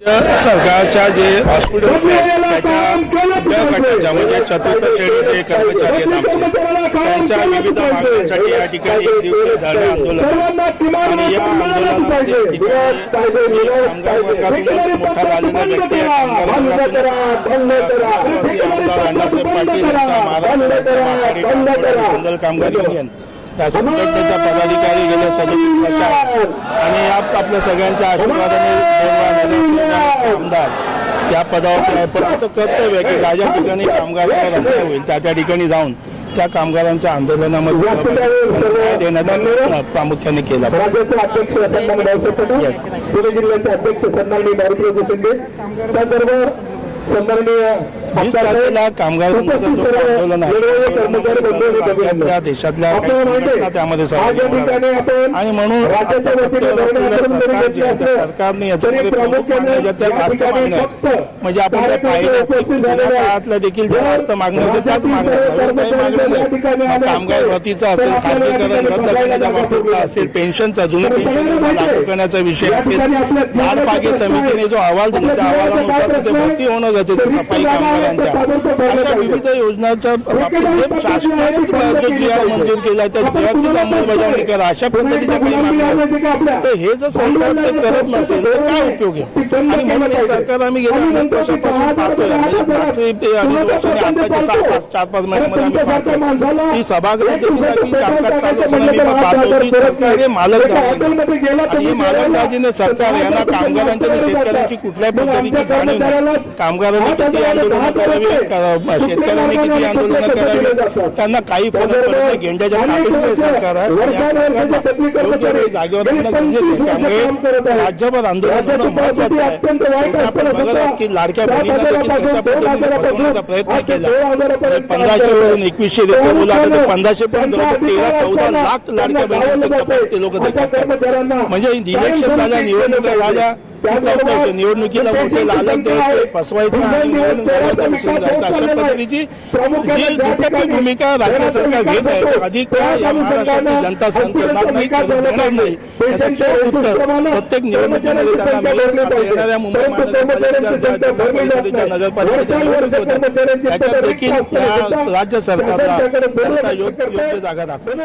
सरकारच्या जे हॉस्पिटल्स आहेत त्याच्या म्हणजे चतुर्थ श्रेणी जे कर्मचारी आहेत आमचे. त्यांच्या विविध मागण्यांसाठी या ठिकाणी एक दिवसीय धरणे आंदोलन. आणि या आंदोलनामध्ये मोठा झालेला व्यक्ती आहे. कामगार आमदार अण्णासाहेब पाटील महाराष्ट्र युनियन या संघटनेचा पदाधिकारी गेले सदतीस वर्ष आहेत. आणि आपल्या सगळ्यांच्या आशीर्वादाने आमदार या पदावर कर्तव्य की ज्या ठिकाणी कामगारांवर अन्याय होईल. त्या त्या ठिकाणी जाऊन त्या कामगारांच्या आंदोलनामध्ये देण्याचा प्रामुख्याने केला. राज्याचे अध्यक्ष सन्मान भाऊसाहेब सटाण पुणे जिल्ह्याचे अध्यक्ष सन्माननीय त्याचबरोबर सन्माननीय कामगार संघाचं जो आंदोलन आहे त्या देशातल्या काही संघटना त्यामध्ये सहभागी होणार आहेत. आणि म्हणून सरकारने याच्यामध्ये. म्हणजे आपण पाहिलं देखील मागण्या होत्या त्याच मागण्या कामगार भरतीचा असेल खासगीकरण रद्द करण्याच्या बाबतीतला असेल पेन्शनचा जुनं पेन्शन लागू करण्याचा विषय असेल. लाडपागे समितीने जो अहवाल दिला त्या अहवालानुसार भरती होणं गरजेचं सफाई कामगारांच्या अशा विविध योजनांच्या बाबतीत शासनानेच जो जी आर मंजूर केला त्या जी आरचीच अंमलबजावणी करा. अशा पद्धतीच्या काही मागण्या आहेत. तर हे जर सरकार ते करत नसेल तर काय उपयोग आहे? आणि म्हणून हे सरकार आम्ही गेल्या अनेक वर्षापासून पाहतोय. म्हणजे मागचे ते आताचे पाच चार पाच महिन्यामध्ये आम्ही पाहतोय. की सभागृह देखील आम्ही कामकाज चालू असताना मी पण पाहतो की सरकार हे मालक आणि हे मालकदाजीने सरकार यांना कामगारांच्या आणि शेतकऱ्यांची कुठल्याही पद्धतीची जाणीव नाही कामगारांनी किती आंदोलनं करावी क- शेतकऱ्यांनी किती आंदोलनं करावी त्यांना काही फरक गेंड्याच्या सरकार आहे. जागेवर त्यामुळे राज्यभर आंदोलन होणं महत्वाचं आहे. शेवटी आपण बघत आहोत की लाडक्या प्रयत्न केला. पंधराशे वरून एकवीसशे देतो. पंधराशे पण तेरा चौदा लाख लाडक्या बहिणींचे ते लोक म्हणजे इलेक्शन झाल्या निवडणुका झाल्या. निवडणुकीला मोठे लालच फसवायचं आणि निवडणूक अशा पद्धतीची जी भूमिका राज्य सरकार घेत आहे अधिक जनता सहन करणार नाही देणार नाही. उत्तर प्रत्येक निवडणुकीमध्ये त्यांना येणाऱ्या मुंबई महानगरपालिकेच्या नगरपालिकेच्या देखील राज्य सरकारला जनता योग्य योग्य जागा दाखवेल